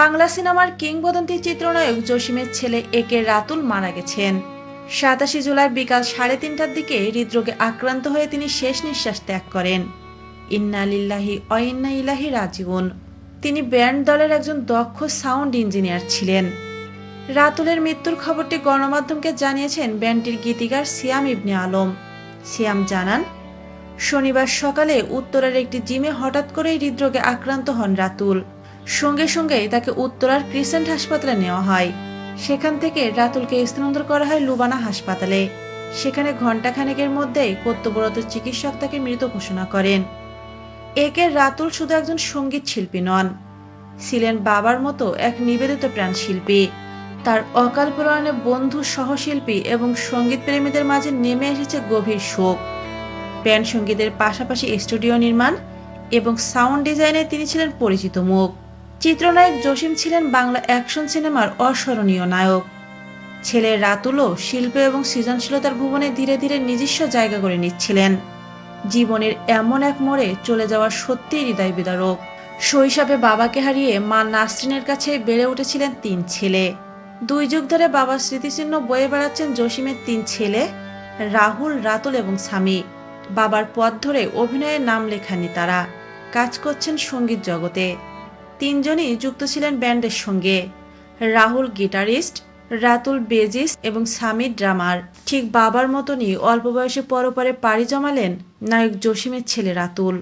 বাংলা সিনেমার কিংবদন্তি চিত্রনায়ক জসিমের ছেলে একে রাতুল মারা গেছেন। সাতাশে জুলাই বিকাল সাড়ে তিনটার দিকে হৃদরোগে আক্রান্ত হয়ে তিনি শেষ নিঃশ্বাস ত্যাগ করেন। ইন্না লিল্লাহি অইন্না ইলাহি রাজিউন। তিনি ব্যান্ড দলের একজন দক্ষ সাউন্ড ইঞ্জিনিয়ার ছিলেন। রাতুলের মৃত্যুর খবরটি গণমাধ্যমকে জানিয়েছেন ব্যান্ডটির গীতিকার সিয়াম ইবনে আলম। সিয়াম জানান, শনিবার সকালে উত্তরের একটি জিমে হঠাৎ করেই হৃদরোগে আক্রান্ত হন রাতুল। সঙ্গে সঙ্গে তাকে উত্তরার ক্রিসেন্ট হাসপাতালে নেওয়া হয়। সেখান থেকে রাতুলকে স্থানান্তর করা হয় লুবানা হাসপাতালে। সেখানে ঘণ্টাখানেকের মধ্যেই কর্তব্যরত চিকিৎসক তাকে মৃত ঘোষণা করেন। একে রাতুল শুধু একজন সংগীত শিল্পী নন, ছিলেন বাবার মতো এক নিবেদিত প্রাণ শিল্পী। তার অকাল প্রয়াণে বন্ধু সহশিল্পী এবং সংগীত প্রেমীদের মাঝে নেমে এসেছে গভীর শোক। ব্যান্ড সঙ্গীতের পাশাপাশি স্টুডিও নির্মাণ এবং সাউন্ড ডিজাইনে তিনি ছিলেন পরিচিত মুখ। চিত্রনায়ক জসিম ছিলেন বাংলা অ্যাকশন সিনেমার অস্মরণীয় নায়ক। ছেলে রাতুলও শিল্প এবং সৃজনশীলতার ভুবনে ধীরে ধীরে নিজস্ব জায়গা করে নিচ্ছিলেন। জীবনের এমন এক মোড়ে চলে যাওয়া সত্যিই হৃদয় বিদারক। শৈশবে বাবাকে হারিয়ে মা নাসরিনের কাছে বেড়ে উঠেছিলেন তিন ছেলে। দুই যুগ ধরে বাবার স্মৃতিচিহ্ন বয়ে বেড়াচ্ছেন জসিমের তিন ছেলে, রাহুল, রাতুল এবং স্বামী। বাবার পথ ধরে অভিনয়ের নাম লেখানি তারা। কাজ করছেন সংগীত জগতে। তিনজনই যুক্ত ছিলেন ব্যান্ডের সঙ্গে। রাহুল গিটারিস্ট, রাতুল বেজিস এবং সামি ড্রামার। ঠিক বাবার মতনই অল্প বয়সে পরপরে পাড়ি জমালেন নায়ক জসিমের ছেলে রাতুল।